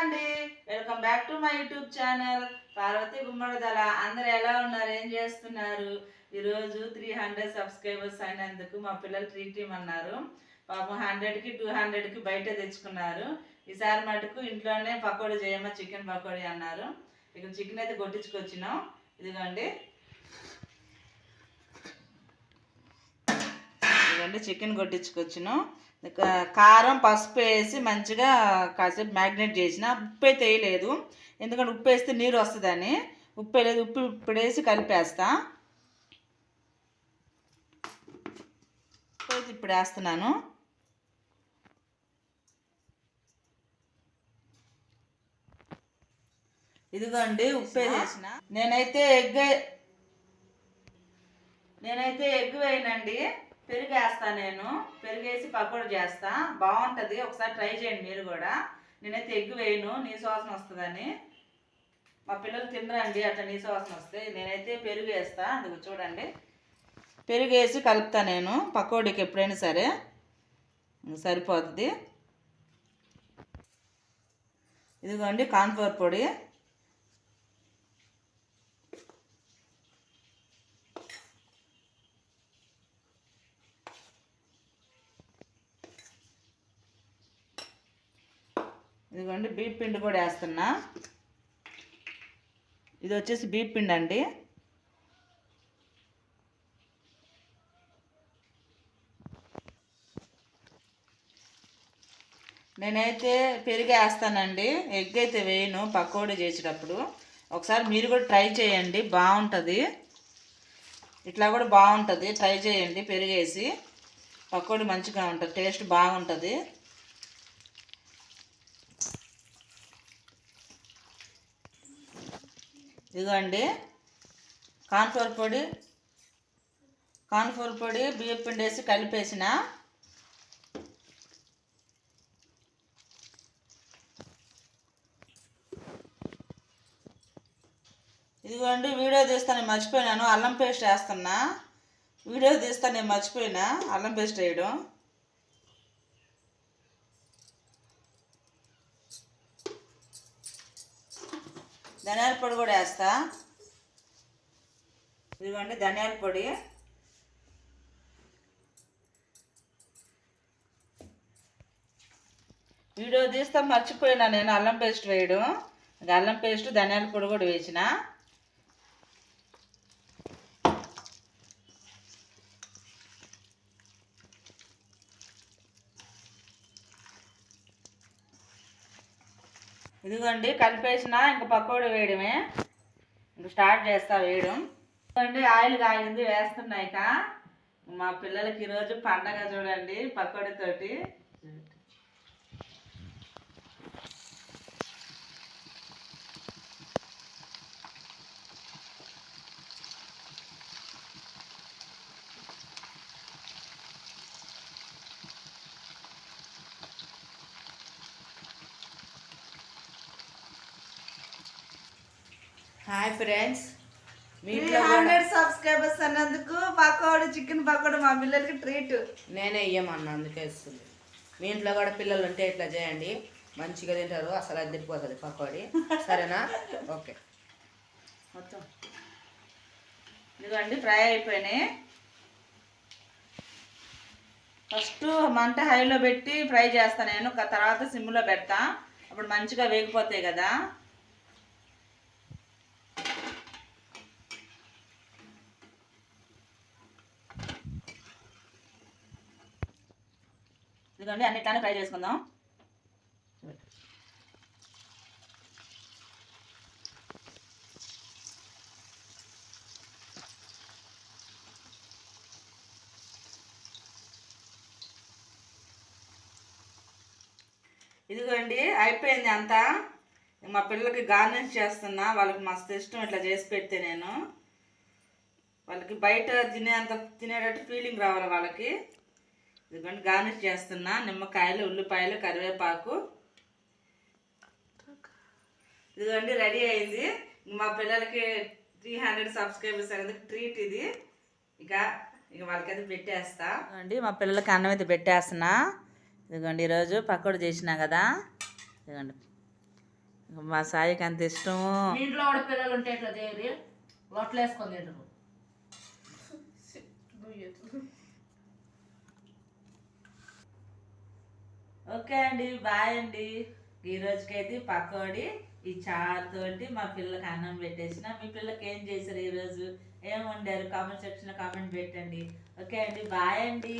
అండి. Welcome back to my YouTube channel Parvathi Gummadidala అందరు ఎలా ఉన్నారు? ఏం చేస్తున్నారు? ఈరోజు త్రీ హండ్రెడ్ సబ్స్క్రైబర్స్ అయినందుకు మా పిల్లలు ట్రీట్ ఇవ్వమన్నారు పాపం హండ్రెడ్కి టూ హండ్రెడ్కి బయట తెచ్చుకున్నారు. ఈసారి మటుకు ఇంట్లోనే పకోడీ చేయమ్మా చికెన్ పకోడీ అన్నారు. ఇక చికెన్ అయితే కొట్టించుకొచ్చినాం. ఇదిగోండి. ఇదిగోండి చికెన్ కొట్టించుకొచ్చిన. కారం పసుపు వేసి మంచిగా కాసేపు మ్యాగ్నేట్ చేసిన ఉప్పు అయితే వేయలేదు ఎందుకంటే ఉప్పు వేస్తే నీరు వస్తుందని. ఉప్పు వేయలేదు ఉప్పు ఇప్పుడు వేసి కలిపేస్తా. ఇప్పుడు వేస్తున్నాను. ఇదిగోండి ఉప్పు వేసిన. నేనైతే ఎగ్ నేనైతే ఎగ్ వేయనండి. పెరుగు నేను. పెరిగేసి పకోడీ చేస్తా. బాగుంటుంది. ఒకసారి ట్రై చేయండి మీరు కూడా. నేనైతే ఎగ్గు వేయను. నీ సువాసన వస్తుందని. మా పిల్లలు తినరండి. అట్లా నీ సువాసన వస్తే నేనైతే పెరుగు వేస్తా అందుకు చూడండి. పెరుగు వేసి కలుపుతా నేను. పకోడీకి ఎప్పుడైనా సరే. సరిపోతుంది. ఇదిగోండి కాన్ఫ్లవర్ పొడి. ఇదిగోండి బీప్ పిండి కూడా వేస్తున్నా. ఇది వచ్చేసి బీప్ పిండి అండి. నేనైతే పెరిగి వేస్తానండి. ఎగ్ అయితే వేయను పకోడీ చేసేటప్పుడు. ఒకసారి మీరు కూడా ట్రై చేయండి బాగుంటుంది. ఇట్లా కూడా బాగుంటుంది. ట్రై చేయండి పెరిగేసి. పకోడీ మంచిగా ఉంటుంది టేస్ట్ బాగుంటుంది. ఇదిగోండి. కాన్ఫ్లవర్ పొడి కాన్ఫ్లవర్ పొడి బియ్యం పిండి వేసి కలిపేసిన. ఇదిగోండి వీడియో తీస్తా నేను మర్చిపోయినాను. అల్లం పేస్ట్ వేస్తున్నా. వీడియో తీస్తా నేను మర్చిపోయినా. అల్లం పేస్ట్ వేయడం. ధనియాల పొడి కూడా వేస్తా. ఇదిగోండి ధనియాల పొడి. వీడియో తీస్తా మర్చిపోయినా నేను అల్లం పేస్ట్ వేయడం. ఇంకా అల్లం పేస్ట్ ధనియాల పొడి కూడా వేసిన. ఇదిగోండి కలిపేసిన ఇంక పకోడీ వేయడమే. ఇంక స్టార్ట్ చేస్తా వేయడం. ఇదిగోండి ఆయిల్ కాగింది వేస్తున్నాయిక మా పిల్లలకి ఈరోజు పండగ చూడండి పకోడీతోటి hi friends three hundred subscribers అన్నందుకు పకోడీ చికెన్ పకోడీ మా పిల్లలకి ట్రీట్ నేనే ఇయ్యమన్నా అందుకే ఇస్తుంది. మీ ఇంట్లో కూడా పిల్లలు ఉంటే ఇట్లా చేయండి. మంచిగా తింటారు అసలు అది తిరిగిపోతుంది పకోడీ. సరేనా? ఓకే. మొత్తం. ఇదిగోండి ఫ్రై అయిపోయినాయి. ఫస్ట్ మంట హైలో పెట్టి ఫ్రై చేస్తాను నేను తర్వాత సిమ్లో పెడతా. అప్పుడు మంచిగా వేగిపోతాయి కదా. ఇదిగోండి అన్నిట్లానే ఫ్రై చేసుకుందాం. ఇదిగోండి అయిపోయింది అంతా. మా పిల్లలకి గార్నిష్ చేస్తున్నా వాళ్ళకి మస్తు ఇష్టం ఇట్లా చేసి పెడితే నేను. వాళ్ళకి బయట తినేంత తినేటట్టు ఫీలింగ్ రావాలి వాళ్ళకి. ఇదిగోండి గార్నిష్ చేస్తున్నా. నిమ్మకాయలు ఉల్లిపాయలు కరివేపాకు. ఇదిగోండి రెడీ అయింది. మా పిల్లలకి త్రీ హండ్రెడ్ సబ్స్క్రైబర్స్ అనేది ట్రీట్ ఇది. ఇక ఇక వాళ్ళకైతే పెట్టేస్తా. అండి మా పిల్లలకి అన్నం అయితే పెట్టేస్తున్నా. ఇదిగోండి ఈరోజు పకోడీ చేసినా కదా. ఇదిగోండి. మా సాయికి అంత ఇష్టము మీ ఇంట్లో కూడా పిల్లలు ఉంటే ఇట్లా చేయరు? లొట్టలు వేసుకొని తింటారు ఓకే అండి బాయ్ అండి. ఈ రోజుకైతే పకోడి ఈ చారుతోటి మా పిల్లలకి అన్నం పెట్టేసిన. మీ పిల్లలకి ఏం చేశారు ఈరోజు ఏం వండారు? కామెంట్ సెక్షన్లో కామెంట్ పెట్టండి. ఓకే అండి బాయ్ అండి.